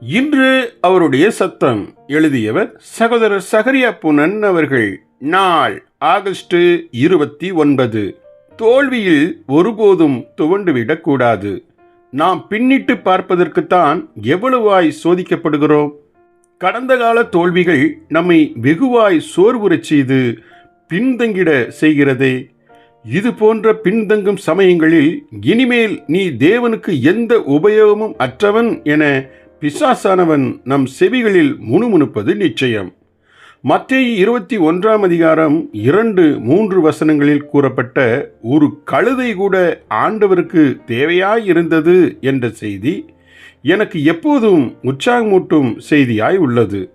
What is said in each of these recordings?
இன்று அவருடைய சத்தம் எழுதியவர் சகோதரர் சகரியா புனன் அவர்கள். நாள் ஆகஸ்ட் இருபத்தி ஒன்பது. தோல்வியில் ஒருபோதும் துவண்டுவிடக்கூடாது நாம் பின்னிட்டு பார்ப்பதற்குத்தான் எவ்வளவாய் சோதிக்கப்படுகிறோம்? கடந்த கால தோல்விகள் நம்மை வெகுவாய் சோர்வுறச் செய்து பின்தங்கிட செய்கிறதே. இது போன்ற பின்தங்கும் சமயங்களில் இனிமேல் நீ தேவனுக்கு எந்த உபயோகமும் அற்றவன் என பிசாசானவன் நம் செவிகளில் முணுமுணுப்பது நிச்சயம். மத்திய இருபத்தி ஒன்றாம் அதிகாரம் இரண்டு மூன்று வசனங்களில் கூறப்பட்ட ஒரு கழுதை கூட ஆண்டவருக்கு தேவையாய் இருந்தது என்ற செய்தி எனக்கு எப்போதும் உற்சாகமூட்டும் செய்தியாய் உள்ளது.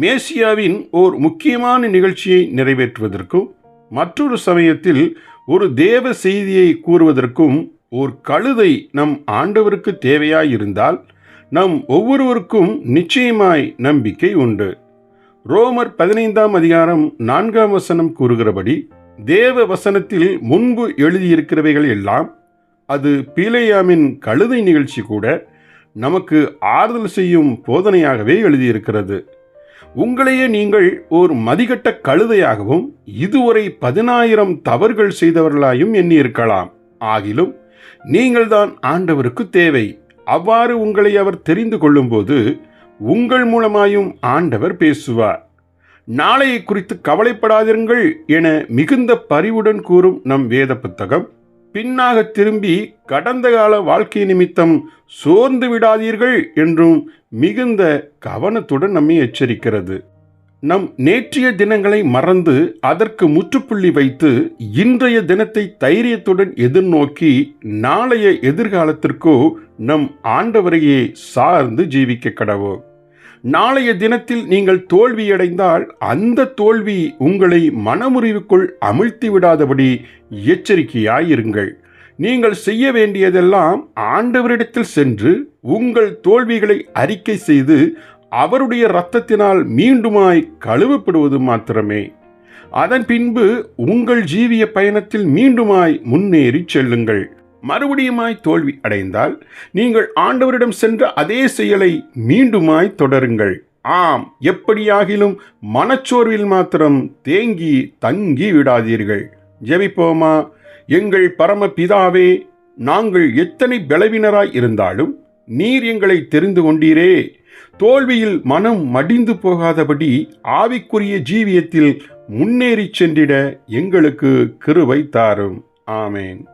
மேசியாவின் ஓர் முக்கியமான நிகழ்ச்சியை நிறைவேற்றுவதற்கும் மற்றொரு சமயத்தில் ஒரு தேவ செய்தியை கூறுவதற்கும் ஓர் கழுதை நம் ஆண்டவருக்கு தேவையாயிருந்தால் நம் ஒவ்வொருவருக்கும் நிச்சயமாய் நம்பிக்கை உண்டு. ரோமர் பதினைந்தாம் அதிகாரம் நான்காம் வசனம் கூறுகிறபடி தேவ வசனத்தில் முன்பு எழுதியிருக்கிறவைகள் எல்லாம் அது பீலையாமின் கழுதை நிகழ்ச்சி கூட நமக்கு ஆறுதல் செய்யும் போதனையாகவே எழுதியிருக்கிறது. உங்களையே நீங்கள் ஓர் மதிகட்ட கழுதையாகவும் இதுவரை பதினாயிரம் தவறுகள் செய்தவர்களாயும் எண்ணியிருக்கலாம். ஆகிலும் நீங்கள்தான் ஆண்டவருக்கு தேவை. அவ்வாறு உங்களை அவர் தெரிந்து கொள்ளும்போது உங்கள் மூலமாயும் ஆண்டவர் பேசுவார். நாளையை குறித்து கவலைப்படாதிருங்கள் என மிகுந்த பரிவுடன் கூறும் நம் வேத புத்தகம். பின்னாக திரும்பி கடந்த கால வாழ்க்கை நிமித்தம் சோர்ந்து விடாதீர்கள் என்றும் மிகுந்த கவனத்துடன் நம்மை எச்சரிக்கிறது. நம் நேற்றைய தினங்களை மறந்து அதற்கு முற்றுப்புள்ளி வைத்து இன்றைய தினத்தை தைரியத்துடன் எதிர்நோக்கி நாளைய எதிர்காலத்திற்கோ நம் ஆண்டவரையே சார்ந்து ஜீவிக்க கடவோம். நாளைய தினத்தில் நீங்கள் தோல்வியடைந்தால் அந்த தோல்வி உங்களை மனமுறிவுக்குள் அமிழ்த்தி விடாதபடி எச்சரிக்கையாயிருங்கள். நீங்கள் செய்ய வேண்டியதெல்லாம் ஆண்டவரிடத்தில் சென்று உங்கள் தோல்விகளை அறிக்கை செய்து அவருடைய இரத்தத்தினால் மீண்டுமாய் கழுவப்படுவது மாத்திரமே. அதன் பின்பு உங்கள் ஜீவிய பயணத்தில் மீண்டுமாய் முன்னேறி செல்லுங்கள். மறுபடியுமாய் தோல்வி அடைந்தால் நீங்கள் ஆண்டவரிடம் சென்ற அதே செயலை மீண்டுமாய் தொடருங்கள். ஆம் எப்படியாகிலும் மனச்சோர்வில் மாத்திரம் தேங்கி தங்கி விடாதீர்கள். ஜெபிப்போமா? எங்கள் பரம பிதாவே நாங்கள் எத்தனை பலவினராய் இருந்தாலும் நீர் எங்களை தெரிந்து கொண்டீரே. தோல்வியில் மனம் மடிந்து போகாதபடி ஆவிக்குரிய ஜீவியத்தில் முன்னேறிச் சென்றிட எங்களுக்கு கிருவை தாரும். ஆமேன்.